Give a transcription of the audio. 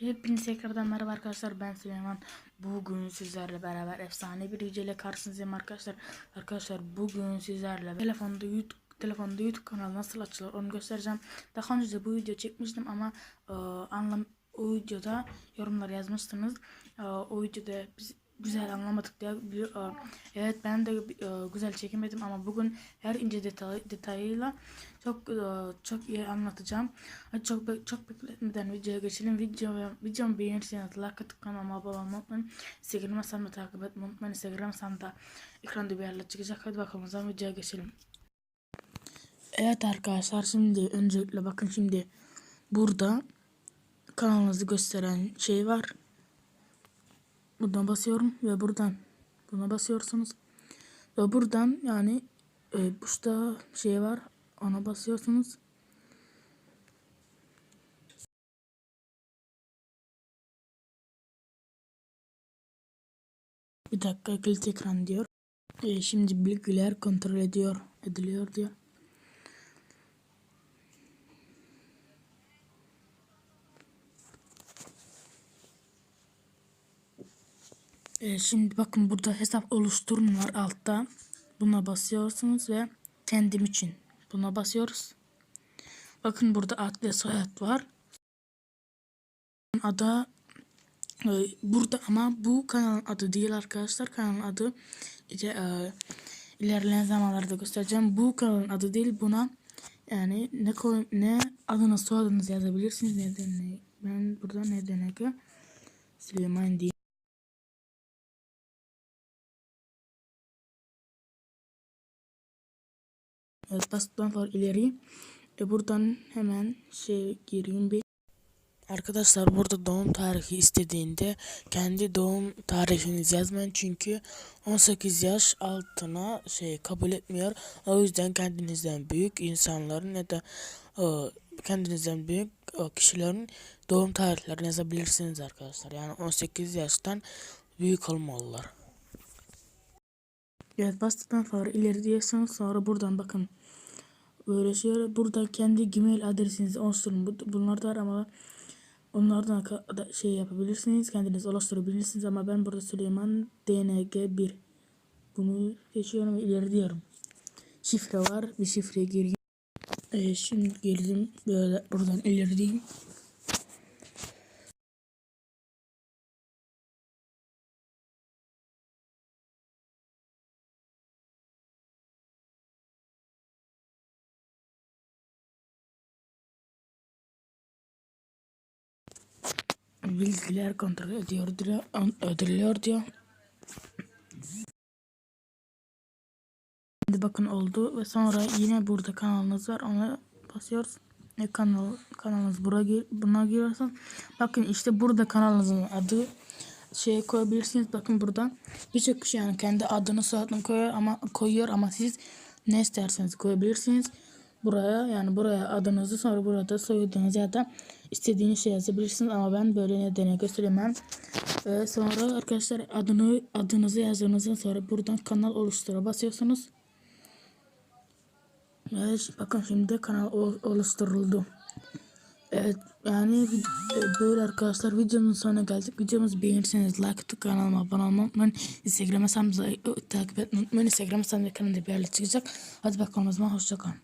Hepinize tekrardan merhaba arkadaşlar ben Süleyman. Bugün sizlerle beraber efsane bir video ile karşınızdayım arkadaşlar. Arkadaşlar bugün sizlerle telefonda YouTube telefonda YouTube kanalı nasıl açılır onu göstereceğim. Daha önce de bu video çekmiştim ama e, anlam o videoda yorumlar yazmıştınız. E, O videoda biz güzel anlamadık diye biliyor- e, evet ben de e, güzel çekemedim ama bugün her ince detay detayıyla çok e, çok iyi anlatacağım. Çok çok bekletmeden videoya geçelim. Video videomu beğenirseniz like atıp kanalıma abone olmayı unutmayın. Instagram hesabımı takip etmeyi unutmayın. Instagram hesabımda ekranda bir yerler çıkacak. Hadi bakalım o zaman videoya geçelim. Evet arkadaşlar şimdi öncelikle bakın şimdi burada kanalınızı gösteren şey var. Buradan basıyorum ve buradan buna basıyorsunuz. Ve buradan yani e, burada şey var ona basıyorsunuz. Bir dakika kilit ekran diyor. E, şimdi bilgiler kontrol ediyor ediliyor diyor. Ee, şimdi bakın burada hesap oluşturun var altta. Buna basıyorsunuz ve kendim için buna basıyoruz. Bakın burada ad ve soyad var. Ada e, burada ama bu kanalın adı değil arkadaşlar. Kanalın adı işte, e, ilerleyen zamanlarda göstereceğim. Bu kanalın adı değil. Buna yani ne koy ne adını soyadınızı yazabilirsiniz. Neden ben burada ne denek Süleyman diye. Evet bastıktan sonra ileri. E buradan hemen şey gireyim bir. Arkadaşlar burada doğum tarihi istediğinde kendi doğum tarihinizi yazmayın çünkü 18 yaş altına şey kabul etmiyor. O yüzden kendinizden büyük insanların ya da e, kendinizden büyük e, kişilerin doğum tarihlerini yazabilirsiniz arkadaşlar. Yani 18 yaştan büyük olmalılar. Evet bastıktan sonra ileri diyorsanız sonra buradan bakın şey burada kendi gmail adresinizi oluşturun. Bu- Bunlar da ama onlardan da şey yapabilirsiniz. Kendiniz oluşturabilirsiniz ama ben burada Süleyman DNG1 bunu seçiyorum ve ileri. Şifre var. Bir şifreye gireyim. Ee, şimdi girdim. Böyle buradan ileri. Bilgiler kontrol ediyor diyor. Ödülüyor diyor. Şimdi bakın oldu ve sonra yine burada kanalınız var ona basıyoruz. E, kanal kanalınız buraya gir, buna giriyorsun. Bakın işte burada kanalınızın adı şey koyabilirsiniz. Bakın burada birçok kişi yani kendi adını soyadını koyuyor ama koyuyor ama siz ne isterseniz koyabilirsiniz. Buraya yani buraya adınızı sonra burada soyadınızı ya da istediğiniz şey yazabilirsiniz ama ben böyle nedeni gösteremem. Ve sonra arkadaşlar adını adınızı yazdığınızdan sonra buradan kanal oluştura basıyorsunuz. Evet bakın şimdi kanal ol- oluşturuldu. Evet yani e, böyle arkadaşlar videomuzun sonuna geldik. Videomuzu beğenirseniz like atıp kanalıma abone olmayı unutmayın. Instagram hesabımızı e, takip etmeyi unutmayın. Instagram hesabımda kanalda bir yerler çıkacak. Hadi bakalım o zaman hoşçakalın.